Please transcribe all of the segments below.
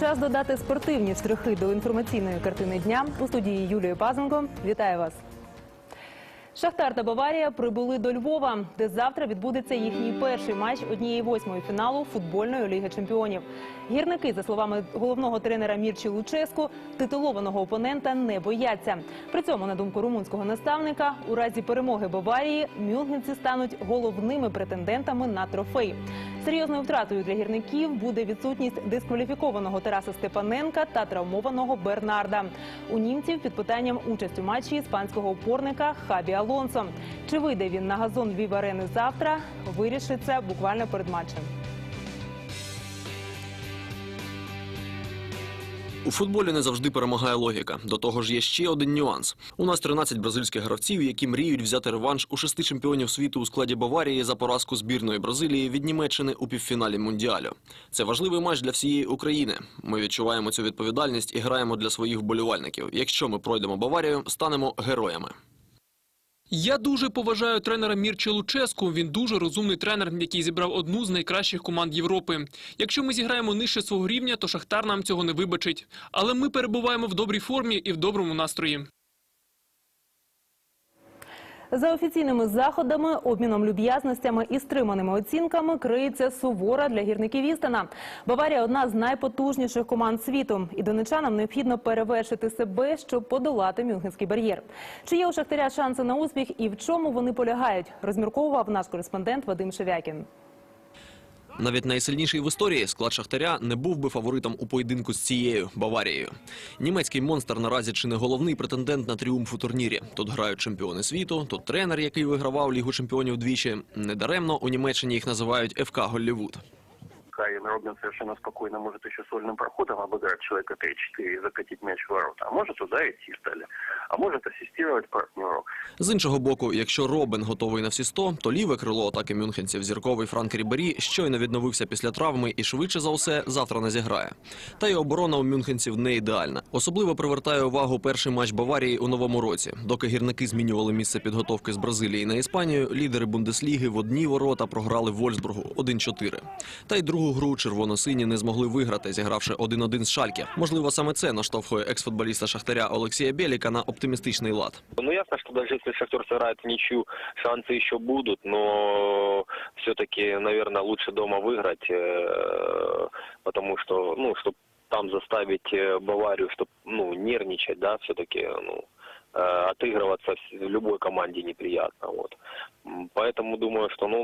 час додати спортивні штрихи до інформаційної картини дня у студії Юлії Пазенко. Вітаю вас. Шахтар та Баварія прибули до Львова, де завтра відбудеться їхній перший матч однієї восьмої фіналу футбольної ліги чемпіонів. Гірники, за словами головного тренера Мірчі Луческу, титулованого опонента не бояться. При цьому, на думку румунського наставника, у разі перемоги Баварії мюнхенці стануть головними претендентами на трофей. Серйозною втратою для гірників буде відсутність дискваліфікованого Тараса Степаненка та травмованого Бернарда. У німців під питанням участь у матчі іспанського опорника Хабі Алонсо. Чи вийде він на газон Львів арени завтра? Вирішиться буквально перед матчем. У футболі не завжди перемагає логіка. До того ж, є ще один нюанс. У нас 13 бразильських гравців, які мріють взяти реванш у шести чемпіонів світу у складі Баварії за поразку збірної Бразилії від Німеччини у півфіналі Мундіалю. Це важливий матч для всієї України. Ми відчуваємо цю відповідальність і граємо для своїх вболівальників. Якщо ми пройдемо Баварію, станемо героями. Я дуже поважаю тренера Мірче Луческу. Він дуже розумний тренер, який зібрав одну з найкращих команд Європи. Якщо ми зіграємо нижче свого рівня, то Шахтар нам цього не вибачить. Але ми перебуваємо в добрій формі і в доброму настрої. За офіційними заходами, обміном люб'язностями і стриманими оцінками криється сувора для гірників Істина. Баварія одна з найпотужніших команд світу, і донечанам необхідно перевершити себе, щоб подолати мюнхенський бар'єр. Чи є у Шахтаря шанси на успіх і в чому вони полягають? Розмірковував наш кореспондент Вадим Шевякін. Навіть найсильніший в історії склад Шахтаря не був би фаворитом у поєдинку з цією Баварією. Німецький монстр наразі чи не головний претендент на тріумф у турнірі. Тут грають чемпіони світу, тут тренер, який вигравав Лігу чемпіонів двічі. Недаремно у Німеччині їх називають ФК Голлівуд. Каин Робин совершенно спокойно может еще сольным проходом обыграть человека 3-4 и закатить мяч в ворота. А может ударить Систаля, а может ассистировать партнеру. З іншого боку, якщо Робин готовий на всі 100, то ліве крило атаки мюнхенців зірковий Франк Рібері щойно відновився після травми і швидше за все завтра не зіграє. Та й оборона у мюнхенців не ідеальна. Особливо привертає увагу перший матч Баварії у новому році. Доки гірники змінювали місце підготовки з Бразилії на Іспанію, лідери Бундесліги в одні ворота програли Вольсбургу 1-4. Та й другу гру червоно-сині не змогли виграти, зігравши 1-1 з Шальке. Можливо, саме це наштовхує екс-футболіста Шахтаря Олексія Бєліка на оптимістичний лад. Ну, ясно, что даже если Шахтер сыграет в ничью, шансы еще будут, но все-таки, наверное, лучше дома выиграть, э, потому что, ну, чтобы там заставить э, Баварию, чтобы, ну, нервничать, да, все-таки, ну, э, отыгрываться в любой команде неприятно, вот. М, Поэтому думаю, что, ну,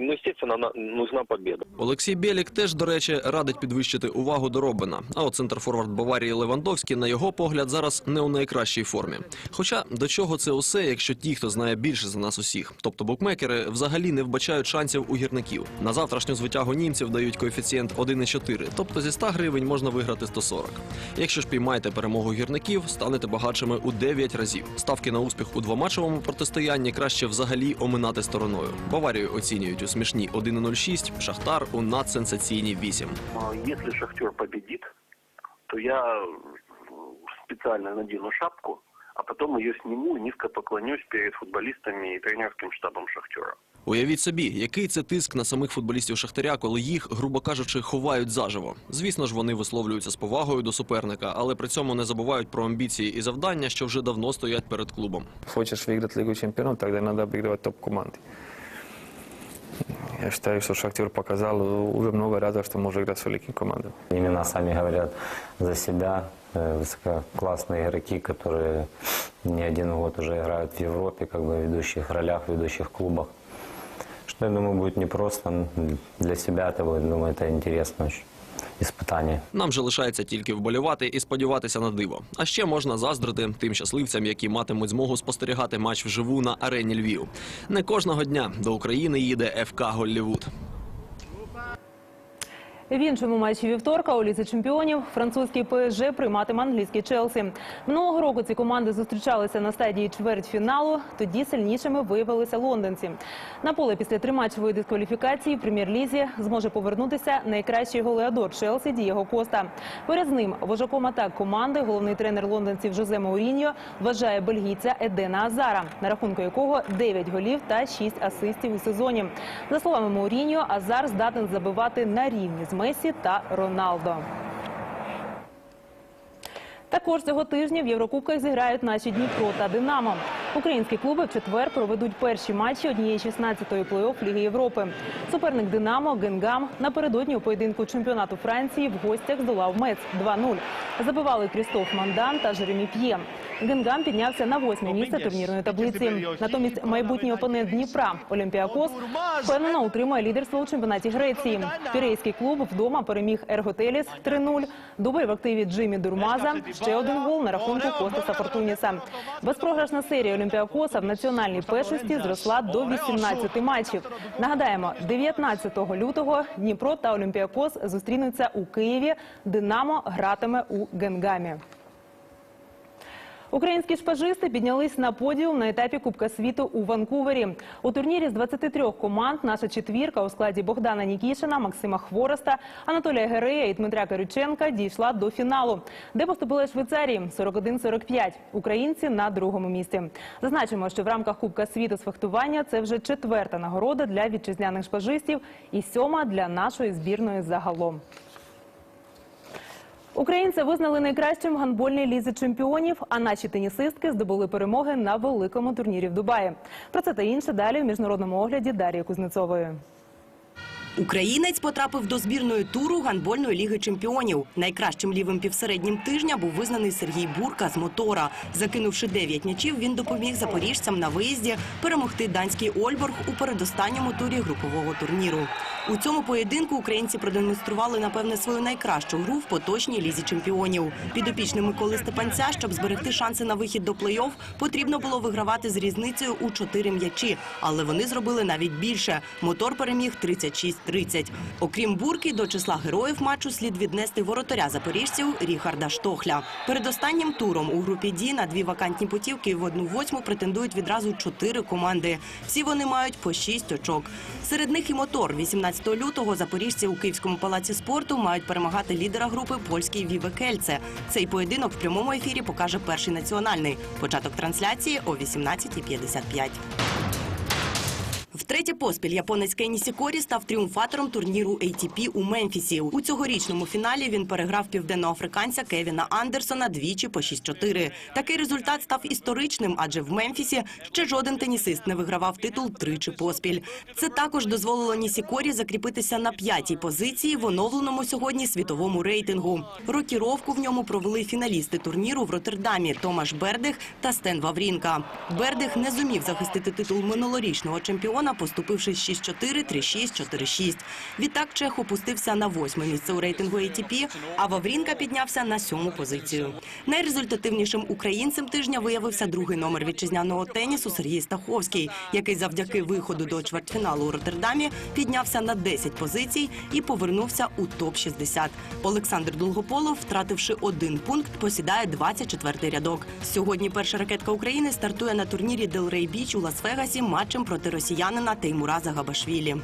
ну, естественно, на- нужна победа. Олексій Бєлік теж, до речі, радить підвищити увагу до Робина. А от центрфорвард Баварії Левандовський, на його погляд, зараз не у найкращій формі. Хоча до чого це усе, якщо ті, хто знає більше за нас усіх, тобто букмекери, взагалі не вбачають шансів у гірників. На завтрашню звитягу німців дають коефіцієнт 1,4, тобто зі 100 гривень можна виграти 140. Якщо ж піймаєте перемогу гірників, станете багатшими у 9 разів. Ставки на успіх у двоматчевому протистоянні краще взагалі оминати стороною. Баварію оцінюють у смішні 1,06, Шахтар у надсенсаційні 8. Якщо Шахтер победит, то я спеціально надіну шапку, а потом ее сниму и низко поклонюсь перед футболистами и тренерским штабом Шахтера. Уявіть собі, який це тиск на самих футболістів Шахтаря, коли їх, грубо кажучи, ховають заживо. Звісно ж, вони висловлюються з повагою до суперника, але при цьому не забувають про амбіції і завдання, що вже давно стоять перед клубом. Хочешь выиграть Лигу чемпионов, тогда надо обыгрывать топ-команды. Я считаю, что Шахтер показал уже много раз, что может играть с великими командами. Имена сами говорят за себя. Э, Высококлассные игроки, которые не один год уже играют в Европе, как бы в ведущих ролях, в ведущих клубах. Что, я думаю, будет непросто. М, Для себя это будет, думаю, это интересно очень. Испытание. Нам же лишається тільки вболівати і сподіватися на диво. А ще можна заздрити тим щасливцям, які матимуть змогу спостерігати матч вживу на арені Львів. Не кожного дня до України їде ФК Голлівуд. В іншому матчі вівторка у лізі чемпіонів французький ПСЖ прийматиме англійський Челсі. Минулого року ці команди зустрічалися на стадії чвертьфіналу. Тоді сильнішими виявилися лондонці. На поле після триматчевої дискваліфікації в прем'єр-лізі зможе повернутися найкращий голеадор Челсі Дієго Коста. Поряд з ним вожаком атак команди головний тренер лондонців Жозе Мауріньо вважає бельгійця Едена Азара, на рахунку якого 9 голів та 6 асистів у сезоні. За словами Мауріньо, Азар здатен забивати на рівні з Месі та Роналдо. Також цього тижня в Єврокубках зіграють наші Дніпро та Динамо. Українські клуби в четвер проведуть перші матчі однієї 16-ї плей-офф Ліги Європи. Суперник Динамо Генгам напередодні у поєдинку чемпіонату Франції в гостях здолав Мец 2-0. Забивали Крістоф Мандан та Жеремі П'є. Генгам піднявся на восьме місце турнірної таблиці. Натомість майбутній опонент Дніпра Олімпіакос впевнено утримує лідерство у чемпіонаті Греції. Пірейський клуб вдома переміг Ерготеліс 3-0. Дубль в активі Джиммі Дурмаза. Ще один гол на рахунку Костаса Фортуніса. Безпрограшна серія Олімпіакоса в національній першості зросла до 18 матчів. Нагадаємо, 19 лютого Дніпро та Олімпіакос зустрінуться у Києві. Динамо гратиме у Генгамі. Українські шпажисти піднялись на подіум на етапі Кубка світу у Ванкувері. У турнірі з 23 команд наша четвірка у складі Богдана Нікішина, Максима Хвороста, Анатолія Герея і Дмитря Кириченка дійшла до фіналу, де поступили Швейцарії 41-45. Українці на другому місці. Зазначимо, що в рамках Кубка світу з фехтування це вже четверта нагорода для вітчизняних шпажистів і сьома для нашої збірної загалом. Українця визнали найкращим в гандбольній лізі чемпіонів, а наші тенісистки здобули перемоги на великому турнірі в Дубаї. Про це та інше далі в міжнародному огляді Дар'ї Кузнецової. Українець потрапив до збірної туру гандбольної ліги чемпіонів. Найкращим лівим півсереднім тижня був визнаний Сергій Бурка з мотора. Закинувши 9 м'ячів, він допоміг запоріжцям на виїзді перемогти данський Ольборг у передостанньому турі групового турніру. У цьому поєдинку українці продемонстрували напевне свою найкращу гру в поточній лізі чемпіонів. Підопічним Миколи Степанця, щоб зберегти шанси на вихід до плей-офф, потрібно було вигравати з різницею у 4 м'ячі, але вони зробили навіть більше. Мотор переміг 36-30. Окрім бурки, до числа героїв матчу слід віднести воротаря запоріжців Ріхарда Штохля. Перед останнім туром у групі Ді на дві вакантні путівки в одну восьму претендують відразу чотири команди. Всі вони мають по шість очок. Серед них і мотор. 18 лютого запоріжці у Київському палаці спорту мають перемагати лідера групи польський Віве Кельце. Цей поєдинок в прямому ефірі покаже перший національний. Початок трансляції о 18.55. Втретє поспіль японець Кенні Сікорі став тріумфатором турніру ATP у Мемфісі. У цьогорічному фіналі він переграв південноафриканця Кевіна Андерсона двічі по 6-4. Такий результат став історичним, адже в Мемфісі ще жоден тенісист не вигравав титул тричі поспіль. Це також дозволило Нісікорі закріпитися на п'ятій позиції в оновленому сьогодні світовому рейтингу. Рокіровку в ньому провели фіналісти турніру в Роттердамі Томаш Бердих та Стен Ваврінка. Бердих не зумів захистити титул минулорічного чемпіона, поступивши 6-4, 3-6, 4-6. Відтак Чех опустився на восьме місце у рейтингу ATP, а Ваврінка піднявся на сьому позицію. Найрезультативнішим українцем тижня виявився другий номер вітчизняного тенісу Сергій Стаховський, який завдяки виходу до чвертьфіналу у Роттердамі піднявся на 10 позицій і повернувся у топ-60. Олександр Долгополов, втративши один пункт, посідає 24-й рядок. Сьогодні перша ракетка України стартує на турнірі Делрей Біч у Лас-Вегасі матчем проти росіянина Теймураза Загабашвілі.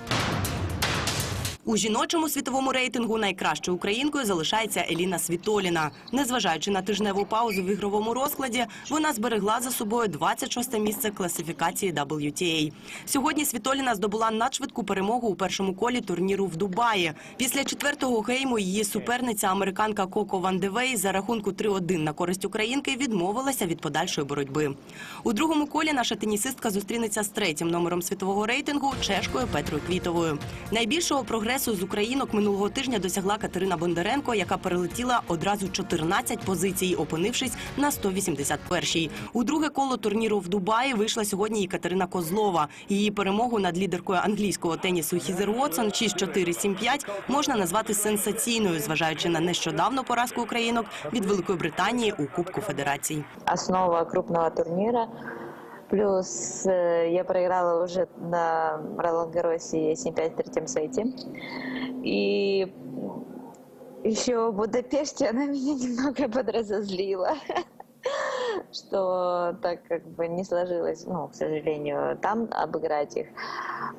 У жіночому світовому рейтингу найкращою українкою залишається Еліна Світоліна. Незважаючи на тижневу паузу в ігровому розкладі, вона зберегла за собою 26 місце класифікації WTA. Сьогодні Світоліна здобула надшвидку перемогу у першому колі турніру в Дубаї. Після четвертого гейму її суперниця американка Коко Ван Девей за рахунку 3-1 на користь українки відмовилася від подальшої боротьби. У другому колі наша тенісистка зустрінеться з третім номером світового рейтингу чешкою Петрою Квітовою. Найбільшого прогресу з українок минулого тижня досягла Катерина Бондаренко, яка перелетіла одразу 14 позицій, опинившись на 181-й. У друге коло турніру в Дубаї вийшла сьогодні і Катерина Козлова. Її перемогу над лідеркою англійського тенісу Хізер Уотсон 6-4-7-5 можна назвати сенсаційною, зважаючи на нещодавну поразку українок від Великої Британії у Кубку Федерацій. основа крупного турнира. Плюс э, я проиграла уже на Ролан Гаросе 7-5 в третьем сете. И еще в Будапеште она меня немного подразозлила. Что так как бы не сложилось, ну, к сожалению, там обыграть их.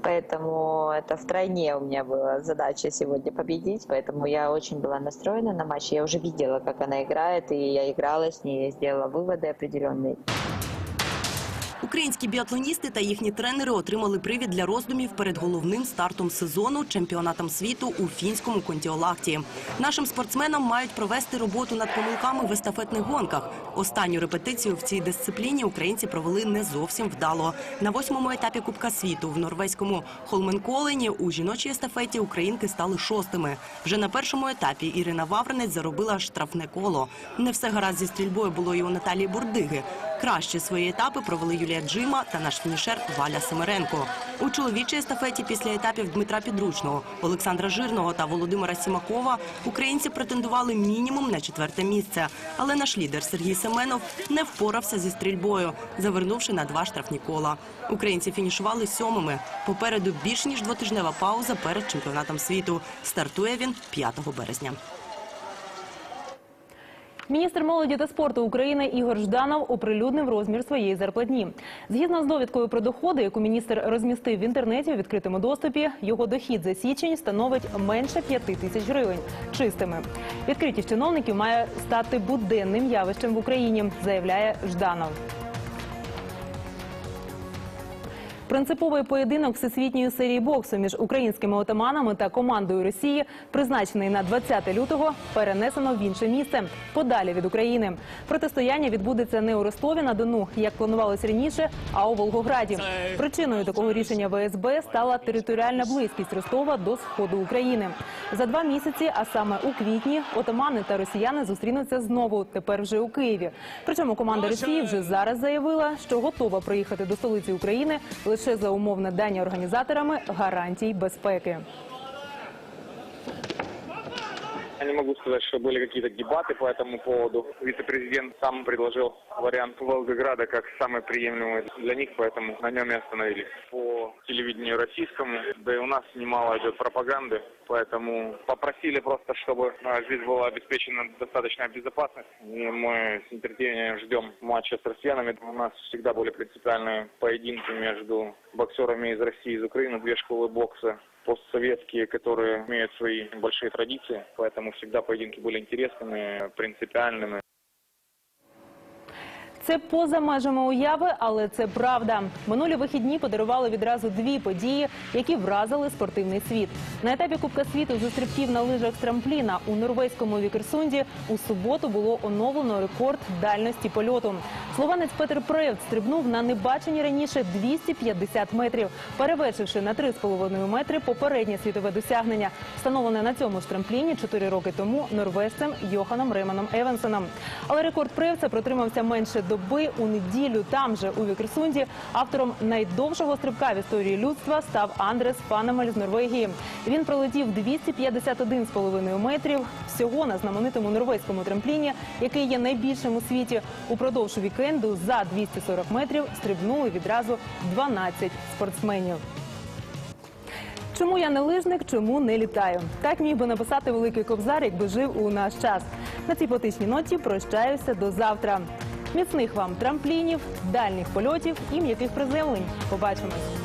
Поэтому это втройне у меня была задача сегодня победить. Поэтому я очень была настроена на матч. Я уже видела, как она играет, и я играла с ней, я сделала выводы определенные. Українські біатлоністи та їхні тренери отримали привід для роздумів перед головним стартом сезону чемпіонатом світу у фінському Контіолахті. Нашим спортсменам мають провести роботу над помилками в естафетних гонках. Останню репетицію в цій дисципліні українці провели не зовсім вдало. На восьмому етапі Кубка світу в норвезькому Холменколені у жіночій естафеті українки стали шостими. Вже на першому етапі Ірина Вавринець заробила штрафне коло. Не все гаразд зі стрільбою було і у Наталії Бурдиги. Краще свої етапи провели Юлія Джима та наш фінішер Валя Семеренко. У чоловічій естафеті після етапів Дмитра Підручного, Олександра Жирного та Володимира Сімакова українці претендували мінімум на четверте місце. Але наш лідер Сергій Семенов не впорався зі стрільбою, завернувши на два штрафні кола. Українці фінішували сьомими. Попереду більш ніж двотижнева пауза перед чемпіонатом світу. Стартує він 5 березня. Міністр молоді та спорту України Ігор Жданов оприлюднив розмір своєї зарплатні. Згідно з довідкою про доходи, яку міністр розмістив в інтернеті у відкритому доступі, його дохід за січень становить менше 5 тисяч гривень чистими. Відкритість чиновників має стати буденним явищем в Україні, заявляє Жданов. Принциповий поєдинок всесвітньої серії боксу між українськими отаманами та командою Росії, призначений на 20 лютого, перенесено в інше місце подалі від України. Протистояння відбудеться не у Ростові на Дону, як планувалось раніше, а у Волгограді. Причиною такого рішення ВСБ стала територіальна близькість Ростова до сходу України. За два місяці, а саме у квітні, отамани та росіяни зустрінуться знову. Тепер вже у Києві. Причому команда Росії вже зараз заявила, що готова приїхати до столиці України лише за умов надання організаторами гарантій безпеки. Я не могу сказать, что были какие-то дебаты по этому поводу. Вице-президент сам предложил вариант Волгограда как самый приемлемый для них, поэтому на нем и остановились. По телевидению российскому, да и у нас немало идет пропаганды, поэтому попросили просто, чтобы а, здесь была обеспечена достаточная безопасность. И мы с нетерпением ждем матча с россиянами. У нас всегда были принципиальные поединки между боксерами из России и из Украины, две школы бокса постсоветские, которые имеют свои большие традиции, поэтому всегда поединки были интересными, принципиальными. Це поза межами уяви, але це правда. Минулі вихідні подарували відразу дві події, які вразили спортивний світ. На етапі Кубка світу зі стрибків на лижах з трампліна у норвезькому Вікерсунді у суботу було оновлено рекорд дальності польоту. Слованець Петер Превт стрибнув на небачені раніше 250 метрів, перевершивши на 3,5 метри попереднє світове досягнення, встановлене на цьому ж трампліні 4 роки тому норвежцем Йоханом Реманом Евансоном. Але рекорд Превца протримався менше доби у неділю. Там же у Вікерсунді автором найдовшого стрибка в історії людства став Андрес Панемель з Норвегії. Він пролетів 251,5 метрів всього на знаменитому норвезькому трампліні, який є найбільшим у світі. Упродовж вікенду за 240 метрів стрибнули відразу 12 спортсменів. Чому я не лижник, чому не літаю? Так міг би написати великий кобзар, якби жив у наш час. На цій потичній ноті прощаюся до завтра. Міцних вам трамплінів, дальніх польотів і м'яких приземлень. Побачимось.